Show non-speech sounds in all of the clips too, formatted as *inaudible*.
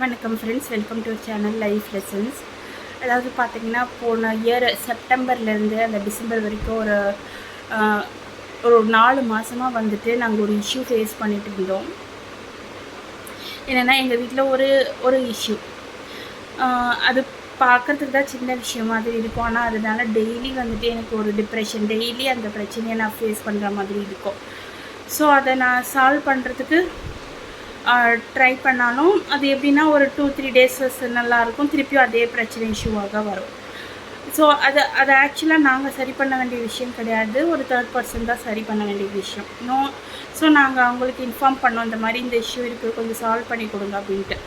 வணக்கம் friends welcome to channel life lessons அதாவது பார்த்தீங்கன்னா போன இயர் செப்டம்பர்லேருந்து அந்த டிசம்பர் வரைக்கும் ஒரு ஒரு நாலு மாதமாக வந்துட்டு நாங்கள் ஒரு இஷ்யூ ஃபேஸ் பண்ணிட்டு இருந்தோம். என்னென்னா எங்கள் வீட்டில் ஒரு ஒரு இஷ்யூ அது பார்க்குறதுக்கு தான் சின்ன விஷயம் மாதிரி இருக்கும். ஆனால் அதனால டெய்லி வந்துட்டு எனக்கு ஒரு டிப்ரெஷன் டெய்லி அந்த பிரச்சனையை நான் ஃபேஸ் பண்ணுற மாதிரி இருக்கும். ஸோ அதை நான் சால்வ் பண்ணுறதுக்கு ட்ரை பண்ணாலும் அது எப்படின்னா ஒரு டூ த்ரீ டேஸ் நல்லாயிருக்கும். திருப்பியும் அதே பிரச்சனை இஷ்யூவாக வரும். ஸோ அதை அதை ஆக்சுவலாக நாங்கள் சரி பண்ண வேண்டிய விஷயம் கிடையாது. ஒரு தேர்ட் பர்சன் தான் சரி பண்ண வேண்டிய விஷயம். நோ ஸோ நாங்கள் அவங்களுக்கு இன்ஃபார்ம் பண்ணோம் இந்த மாதிரி இந்த இஷ்யூ இருக்குது கொஞ்சம் சால்வ் பண்ணி கொடுங்க அப்படின்ட்டு.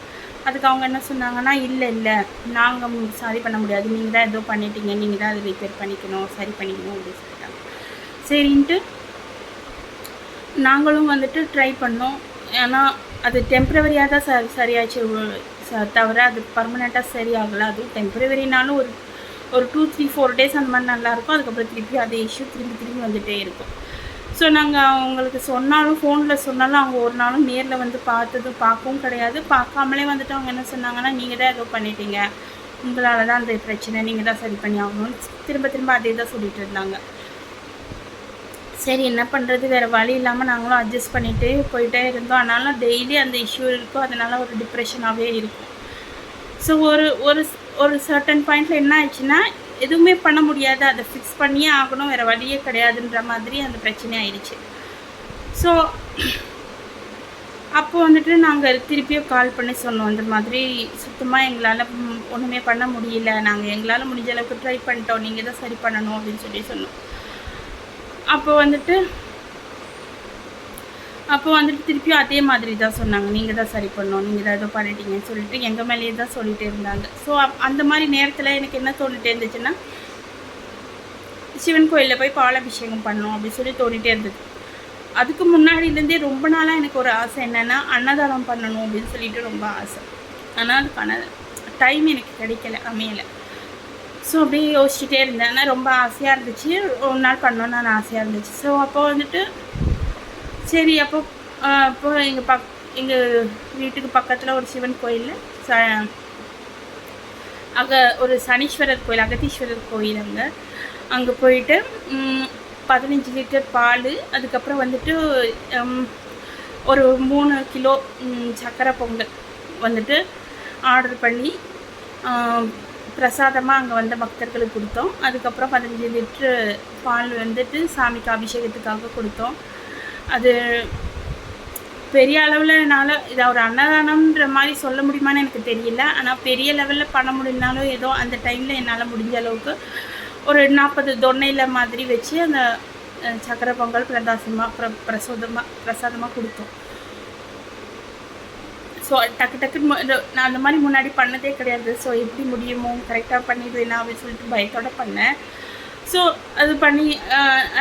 அதுக்கு அவங்க என்ன சொன்னாங்கன்னா இல்லை இல்லை நாங்கள் சரி பண்ண முடியாது. நீங்கள் தான் ஏதோ பண்ணிட்டீங்க. நீங்கள் தான் அதை ரிப்பேர் பண்ணிக்கணும் சரி பண்ணிக்கணும் அப்படின்னு சொல்லிட்டாங்க. சரின்ட்டு நாங்களும் வந்துட்டு ட்ரை பண்ணோம். ஏன்னா அது டெம்ப்ரவரியாக தான் ச சரியாச்சு. தவிர அது பர்மனெண்ட்டாக சரியாகலை. அது டெம்ப்ரவரினாலும் ஒரு ஒரு டூ த்ரீ ஃபோர் டேஸ் அந்த மாதிரி நல்லாயிருக்கும் அதுக்கப்புறம் திருப்பி அதே இஷ்யூ திரும்பி திரும்பி வந்துகிட்டே இருக்கும். ஸோ நாங்கள் அவங்களுக்கு சொன்னாலும் ஃபோனில் சொன்னாலும் அவங்க ஒரு நாளும் நேரில் வந்து பார்த்ததும் பார்க்கவும் கிடையாது. பார்க்காமலே வந்துட்டு அவங்க என்ன சொன்னாங்கன்னா நீங்கள் தான் ஏதோ பண்ணிட்டீங்க. உங்களால் தான் அந்த பிரச்சனை. நீங்கள் தான் சரி பண்ணி ஆகணும்னு. திரும்ப திரும்ப அதே தான் சொல்லிகிட்டு இருந்தாங்க. சரி என்ன பண்ணுறது வேறு வழி இல்லாமல் நாங்களும் அட்ஜஸ்ட் பண்ணிகிட்டே போயிட்டே இருந்தோம். ஆனாலும் டெய்லி அந்த இஷ்யூ இருக்கும். அதனால் ஒரு டிப்ரெஷனாகவே இருக்கும். ஸோ ஒரு ஒரு ஒரு சர்டன் பாயிண்டில் என்ன ஆயிடுச்சுன்னா எதுவுமே பண்ண முடியாது. அதை ஃபிக்ஸ் பண்ணியே ஆகணும். வேறு வழியே கிடையாதுன்ற மாதிரி அந்த பிரச்சனை ஆயிடுச்சு. ஸோ அப்போ வந்துட்டு நாங்கள் திருப்பியும் கால் பண்ணி சொன்னோம். இந்த மாதிரி சுத்தமாக எங்களால் ஒன்றுமே பண்ண முடியல. நாங்கள் எங்களால் முடிஞ்ச அளவுக்கு ட்ரை பண்ணிட்டோம். நீங்கள் தான் சரி பண்ணணும் அப்படின்னு சொல்லி சொன்னோம். அப்போ வந்துட்டு அப்போ வந்துட்டு திருப்பியும் அதே மாதிரி தான் சொன்னாங்க. நீங்கள் தான் சரி பண்ணோம் நீங்கள் தான் ஏதோ பண்ணிட்டீங்கன்னு சொல்லிட்டு எங்கள் மேலேயே தான் சொல்லிகிட்டே இருந்தாங்க ஸோ அந்த மாதிரி நேரத்தில் எனக்கு என்ன தோணிட்டே இருந்துச்சுன்னா சிவன் கோயிலில் போய் பாலாபிஷேகம் பண்ணோம் அப்படின்னு சொல்லி தோண்டிகிட்டே இருந்தது. அதுக்கு முன்னாடிலேருந்தே ரொம்ப நாளாக எனக்கு ஒரு ஆசை என்னென்னா அன்னதானம் பண்ணணும் அப்படின்னு சொல்லிட்டு ரொம்ப ஆசை. ஆனால் அதுக்கான டைம் எனக்கு கிடைக்கல அமையலை. ஸோ அப்படியே யோசிச்சுட்டே இருந்தேன். ஆனால் ரொம்ப ஆசையாக இருந்துச்சு. ஒரு நாள் பண்ணோன்னு நான் ஆசையாக இருந்துச்சு. ஸோ அப்போ வந்துட்டு சரி அப்போ அப்போ எங்கள் பக் எங்கள் வீட்டுக்கு பக்கத்தில் ஒரு சிவன் கோயிலில் ச அங்கே ஒரு சனீஸ்வரர் கோயில் அகத்தீஸ்வரர் கோயில் அங்கே. அங்கே போயிட்டு பதினஞ்சு லிட்டர் பால் அதுக்கப்புறம் வந்துட்டு ஒரு மூணு கிலோ சக்கரை சர்க்கரை பொங்கல் வந்துட்டு ஆர்டர் பண்ணி பிரசாதமாக அங்கே வந்த பக்தர்களுக்கு கொடுத்தோம். அதுக்கப்புறம் பதினஞ்சு லிட்ரு பால் வந்துட்டு சாமிக்கு அபிஷேகத்துக்காக கொடுத்தோம். அது பெரிய அளவில் என்னால் இதை ஒரு அன்னதானம்ன்ற மாதிரி சொல்ல முடியுமான்னு எனக்கு தெரியல. ஆனால் பெரிய லெவலில் பண்ண முடியலனாலும் ஏதோ அந்த டைமில் என்னால் முடிஞ்ச அளவுக்கு ஒரு நாற்பது தொன்னையில் மாதிரி வச்சு அந்த சக்கரை பொங்கல் பிரதாசமாக பிர பிரசாதமாக பிரசாதமாக கொடுத்தோம். ஸோ டக்கு டக்குன்னு மு- நான் அந்த மாதிரி முன்னாடி பண்ணதே கிடையாது. ஸோ எப்படி முடியுமோ கரெக்டாக பண்ணிடுவேனா அப்படின்னு சொல்லிட்டு பயத்தோட பண்ணேன். ஸோ அது பண்ணி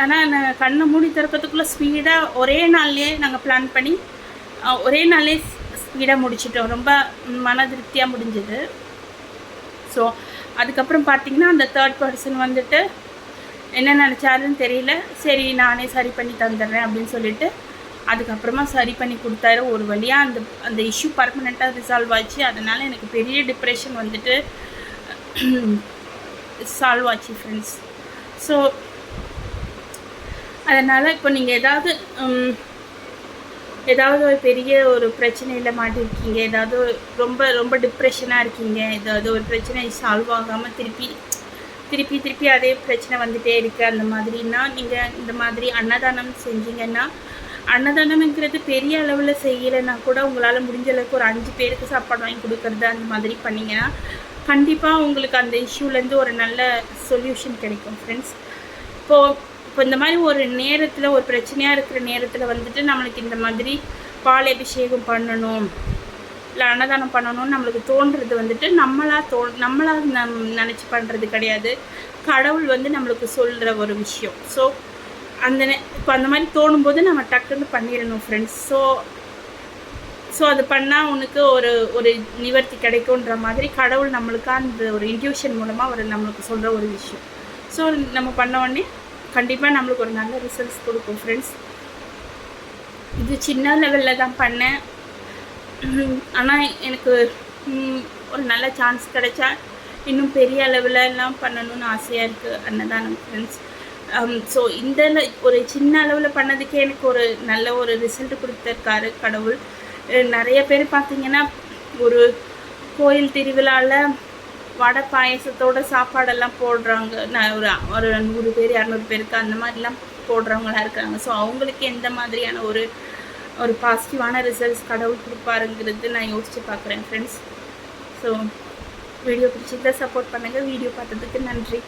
ஆனால் நான் கண்ணை மூடி திறக்கிறதுக்குள்ளே ஸ்பீடாக ஒரே நாள்லேயே நாங்கள் பிளான் பண்ணி ஒரே நாள்லேயே ஸ்பீடாக முடிச்சிட்டோம். ரொம்ப மன திருப்தியாக முடிஞ்சது. ஸோ அதுக்கப்புறம் பார்த்தீங்கன்னா அந்த தேர்ட் பர்சன் வந்துட்டு என்ன நினச்சாருன்னு தெரியல. சரி நானே சரி பண்ணி தந்துடுறேன் அப்படின்னு சொல்லிட்டு அதுக்கப்புறமா சரி பண்ணி கொடுத்தாரு. ஒரு வழியாக அந்த அந்த இஷ்யூ பர்மனெண்ட்டாக ரிசால்வ் ஆச்சு. அதனால் எனக்கு பெரிய டிப்ரெஷன் வந்துட்டு *clears throat* சால்வ் ஆச்சு ஃப்ரெண்ட்ஸ் ஸோ அதனால் இப்போ நீங்கள் ஏதாவது ஏதாவது ஒரு பெரிய ஒரு பிரச்சனையில் மாட்டிருக்கீங்க. ஏதாவது ரொம்ப ரொம்ப டிப்ரெஷனாக இருக்கீங்க. ஏதாவது ஒரு பிரச்சனை சால்வ் ஆகாமல் திருப்பி திருப்பி திருப்பி அதே பிரச்சனை வந்துட்டே இருக்குது அந்த மாதிரின்னா நீங்கள் இந்த மாதிரி அன்னதானம் செஞ்சீங்கன்னா அன்னதானம்ங்கிறது பெரிய அளவில் செய்யலைன்னா கூட உங்களால் முடிஞ்ச அளவுக்கு ஒரு அஞ்சு பேருக்கு சாப்பாடு வாங்கி கொடுக்கறது அந்த மாதிரி பண்ணிங்கன்னா கண்டிப்பாக உங்களுக்கு அந்த இஷ்யூலேருந்து ஒரு நல்ல சொல்யூஷன் கிடைக்கும் ஃப்ரெண்ட்ஸ் இப்போது இப்போ இந்த மாதிரி ஒரு நேரத்தில் ஒரு பிரச்சனையாக இருக்கிற நேரத்தில் வந்துட்டு நம்மளுக்கு இந்த மாதிரி பால் அபிஷேகம் பண்ணணும் இல்லை அன்னதானம் பண்ணணும்னு நம்மளுக்கு தோன்றது வந்துட்டு நம்மளாக தோ நம்மளாக நம் நினச்சி பண்ணுறது கிடையாது. கடவுள் வந்து நம்மளுக்கு சொல்கிற ஒரு விஷயம். ஸோ அந்த நே இப்போ அந்த மாதிரி தோணும்போது நம்ம டக்குன்னு பண்ணிடணும் ஃப்ரெண்ட்ஸ் ஸோ ஸோ அது பண்ணால் உனக்கு ஒரு ஒரு நிவர்த்தி கிடைக்குன்ற மாதிரி கடவுள் நம்மளுக்கு அந்த ஒரு இன்ட்யூஷன் மூலமாக ஒரு நம்மளுக்கு சொல்கிற ஒரு விஷயம். ஸோ நம்ம பண்ண உடனே கண்டிப்பாக நம்மளுக்கு ஒரு நல்ல ரிசல்ட்ஸ் கொடுக்கும் ஃப்ரெண்ட்ஸ் இது சின்ன லெவலில் தான் பண்ணேன். ஆனால் எனக்கு ஒரு நல்ல சான்ஸ் கிடைச்சா இன்னும் பெரிய அளவில் எல்லாம் பண்ணணும்னு ஆசையாக இருக்குது அன்னதானம் ஃப்ரெண்ட்ஸ் Um, ஸோ இந்த ஒரு சின்ன அளவில் பண்ணதுக்கே எனக்கு ஒரு நல்ல ஒரு ரிசல்ட் கொடுத்துருக்காரு கடவுள். நிறைய பேர் பார்த்திங்கன்னா ஒரு கோயில் திருவிழாவில் வடை பாயசத்தோட சாப்பாடெல்லாம் போடுறாங்க. நான் ஒரு ஒரு நூறு பேர் இரநூறு பேருக்கு அந்த மாதிரிலாம் போடுறவங்களாம் இருக்காங்க. ஸோ அவங்களுக்கு எந்த மாதிரியான ஒரு ஒரு பாசிட்டிவான ரிசல்ட்ஸ் கடவுள் கொடுப்பாருங்கிறது நான் யோசித்து பார்க்குறேன் ஃப்ரெண்ட்ஸ் ஸோ வீடியோ பிடிச்சிருந்தா சப்போர்ட் பண்ணுங்கள் வீடியோ பார்த்ததுக்கு நன்றி.